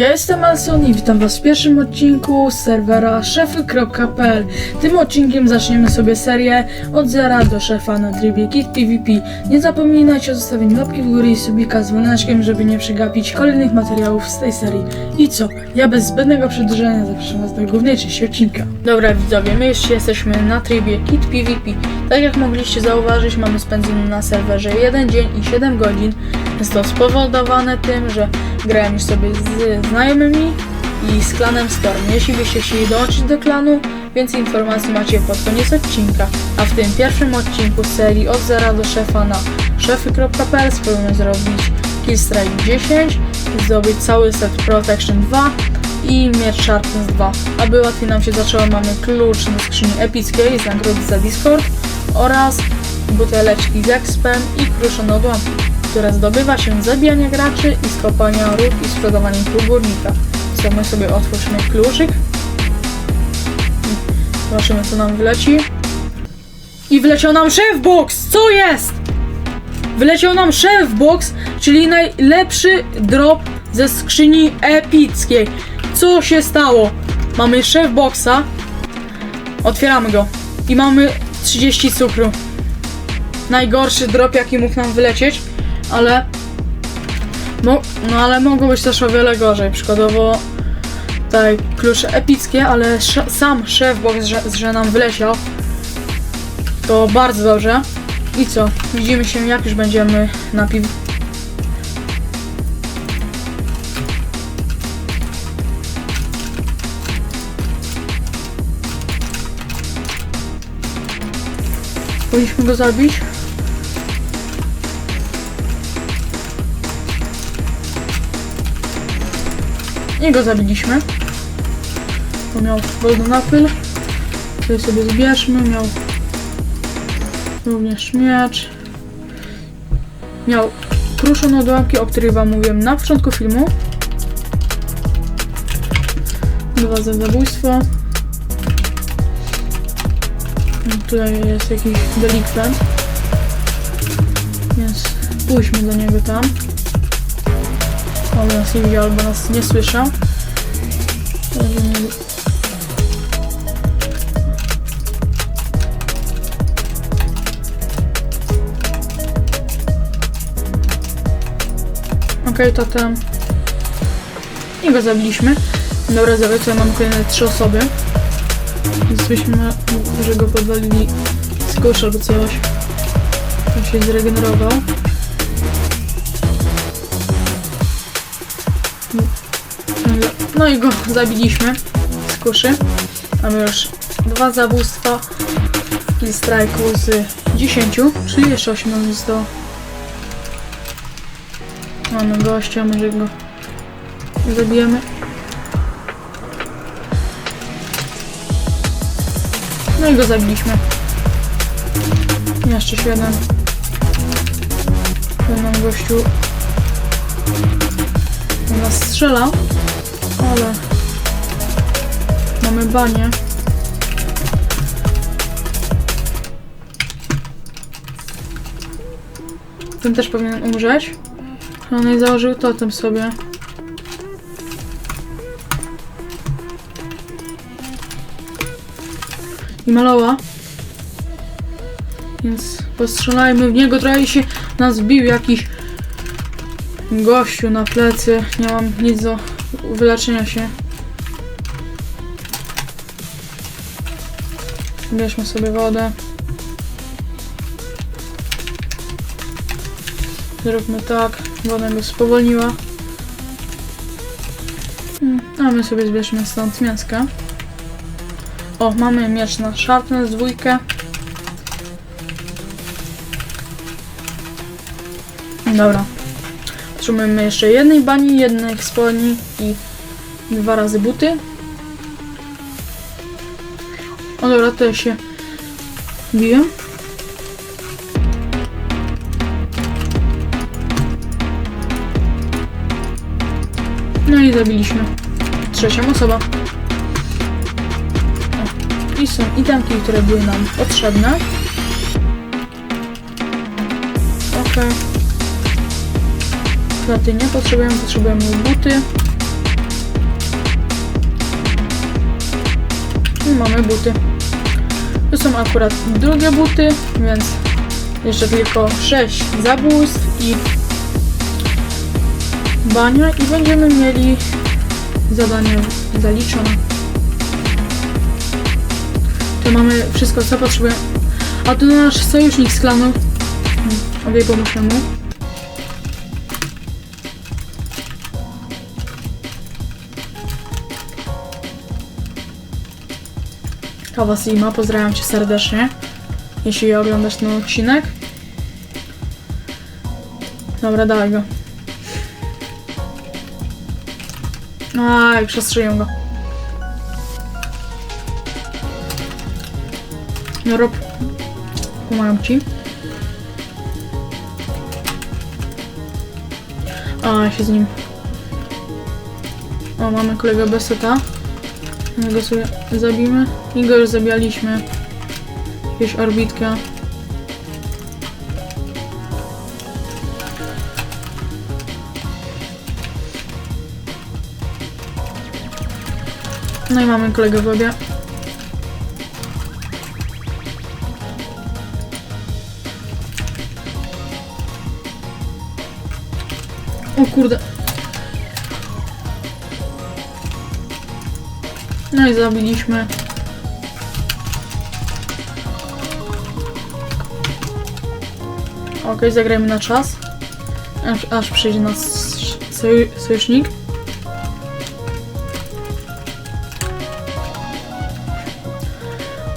Ja jestem Alson i witam was w pierwszym odcinku z serwera szefy.pl. Tym odcinkiem zaczniemy sobie serię od zera do szefa na trybie Kit PvP. Nie zapominajcie o zostawieniu łapki w górę i subika z dzwoneczkiem, żeby nie przegapić kolejnych materiałów z tej serii. I co? Ja bez zbędnego przedłużenia zapraszam was do głównej części odcinka. Dobra widzowie, my już jesteśmy na trybie Kit PvP. Tak jak mogliście zauważyć, mamy spędzony na serwerze 1 dzień i 7 godzin. Jest to spowodowane tym, że grałem już sobie z znajomymi i z klanem Storm. Jeśli byście chcieli dołączyć do klanu, więcej informacji macie pod koniec odcinka. A w tym pierwszym odcinku serii od zera do szefa na szefy.pl spróbujemy zrobić Killstrike 10, zdobyć cały set Protection 2 i miecz Sharpness 2. Aby łatwiej nam się zaczęło, mamy klucz na skrzyni epickiej z nagrody za Discord oraz buteleczki z expem i kruszone odłamki, które zdobywa się z zabijania graczy i z kopania ród i sprzedawaniem kół górnika. Co my sobie otwórzmy kluczyk. Zobaczymy co nam wyleci. I wleciał nam Box! Co jest? Wyleciał nam Box, czyli najlepszy drop ze skrzyni epickiej. Co się stało? Mamy Boxa. Otwieramy go. I mamy 30 cukru. Najgorszy drop jaki mógł nam wylecieć, ale no, no ale mogło być też o wiele gorzej. Przykładowo tutaj klucze epickie, ale sz- sam szef box, że, że nam wyleciał. To bardzo dobrze. I co? Widzimy się jak już będziemy na piw... Powinniśmy go zabić. I go zabiliśmy. Bo miał golden apple. Tutaj sobie zbierzmy. Miał również miecz. Miał kruszone odłamki, o których wam mówiłem na początku filmu. Dwa za zabójstwo. Tutaj jest jakiś delikwent. Więc pójdźmy do niego tam. On nas nie widział albo nas nie słyszał. Będziemy- Okej, to tam. I go zabiliśmy. Dobra, zaraz tutaj mamy kolejne trzy osoby. Więc byśmy, że go podwalili z kosza albo coś. On się zregenerował. No i go zabiliśmy z kuszy. Mamy już dwa zabójstwa w kill strike'u z 10, czyli jeszcze 8 nam zostało. Mamy gościa, może go zabijemy. No i go zabiliśmy. Jeszcze się jeden. Ten nam gościu do nas strzela, ale mamy banie. Ten też powinien umrzeć. On i założył totem sobie. I maloła. Więc postrzelajmy w niego. Trochę się nas bił jakiś gościu na plecy. Nie mam nic do wyleczenia się. Bierzmy sobie wodę. Zróbmy tak. Woda go spowolniła. Mm, A my sobie zbierzmy stąd mięska. O, mamy miecz na sharpness dwójkę. Dobra. Potrzebujemy jeszcze jednej bani, jednej spodni i dwa razy buty. O dobra, to się biję. No i zabiliśmy trzecią osobę. I są itemki, które były nam potrzebne. Okej. Kraty nie potrzebujemy, potrzebujemy buty. Buty. Tu są akurat drugie buty, więc jeszcze tylko 6 zabójstw i bania i będziemy mieli zadanie zaliczone. To mamy wszystko co potrzebujemy. A tu nasz sojusznik z klanu. Obie mu. Kawasima, pozdrawiam Cię serdecznie, jeśli oglądasz ten odcinek. Dobra, dawaj go. Aj, przestrzeliłem go. No rob. Pomagam Ci. A, się z nim. O, mamy kolegę Beseta. My go sobie zabijmy. I go już zabijaliśmy. Jakieś orbitkę. No i mamy kolegę w łebie. O kurde. No i zabiliśmy. Okej, zagrajmy na czas. Aż, aż przyjdzie nas soj, sojusznik.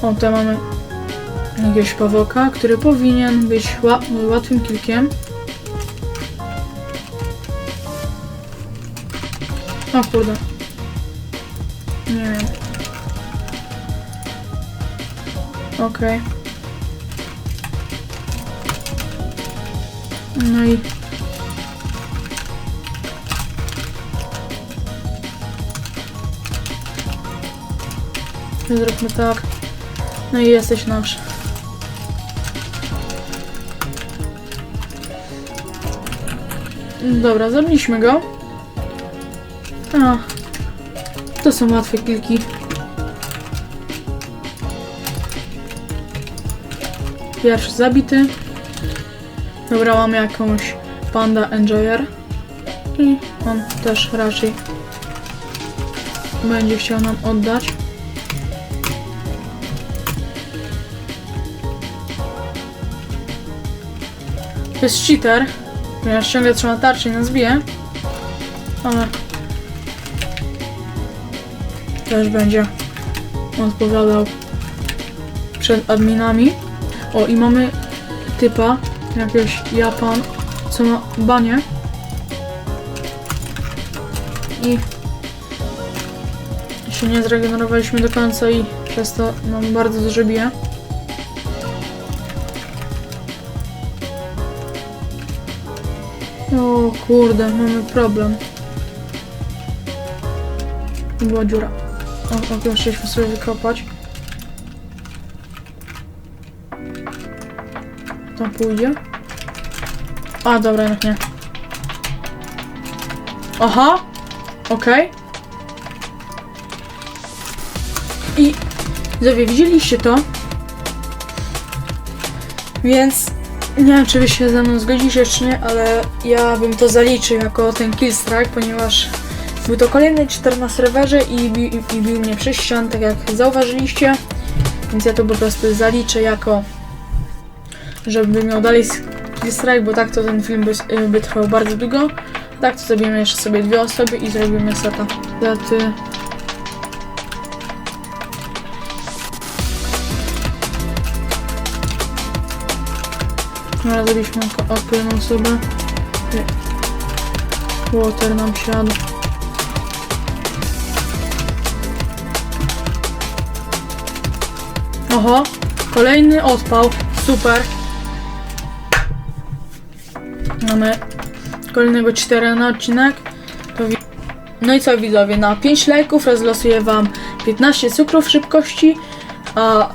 O, tutaj mamy jakiegoś pawoka, który powinien być ła łatwym kilkiem. O kurde. Nie wiem. Okej. No i... Zróbmy tak. No i jesteś nasz. Dobra, zabiliśmy go. A, to są łatwe kilki. Pierwszy zabity. Dobra, mamy jakąś Panda Enjoyer. I on też raczej będzie chciał nam oddać. Jest cheater, ponieważ ciągle trzyma tarczę i nas bije. Ale też będzie odpowiadał przed adminami. O, i mamy typa, jakiegoś Japan, co ma banie. I się nie zregenerowaliśmy do końca i przez to nam bardzo dużo. O kurde, mamy problem. Była dziura. O, o, chcieliśmy sobie wykopać. Tam pójdzie. A, dobra, jednak nie. Aha! Okej. I... Zowie, widzieliście to? Więc... Nie wiem, czy wy się ze mną zgodzicie, czy nie, ale ja bym to zaliczył jako ten kill strike, ponieważ był to kolejny 14 na i, bi i bił mnie przez ścian, tak jak zauważyliście. Więc ja to po prostu zaliczę jako, żeby miał dalej strike, bo tak to ten film by, by trwał bardzo długo. Tak to zrobimy jeszcze sobie dwie osoby i zrobimy seta. Daty. Jako jedną osobę. Water nam siadł. Oho, kolejny odpał. Super. Mamy kolejnego 4 na odcinek. No i co widzowie, na 5 lajków rozlosuję wam 15 cukrów szybkości. A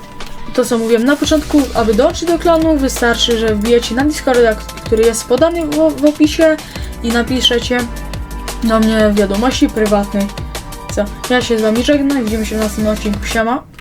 to co mówiłem na początku, aby dołączyć do klanu wystarczy, że wbijecie na Discorda, który jest podany w, w opisie i napiszecie do mnie wiadomości prywatnej. Co? Ja się z wami żegnam, widzimy się w następnym odcinku. Siema.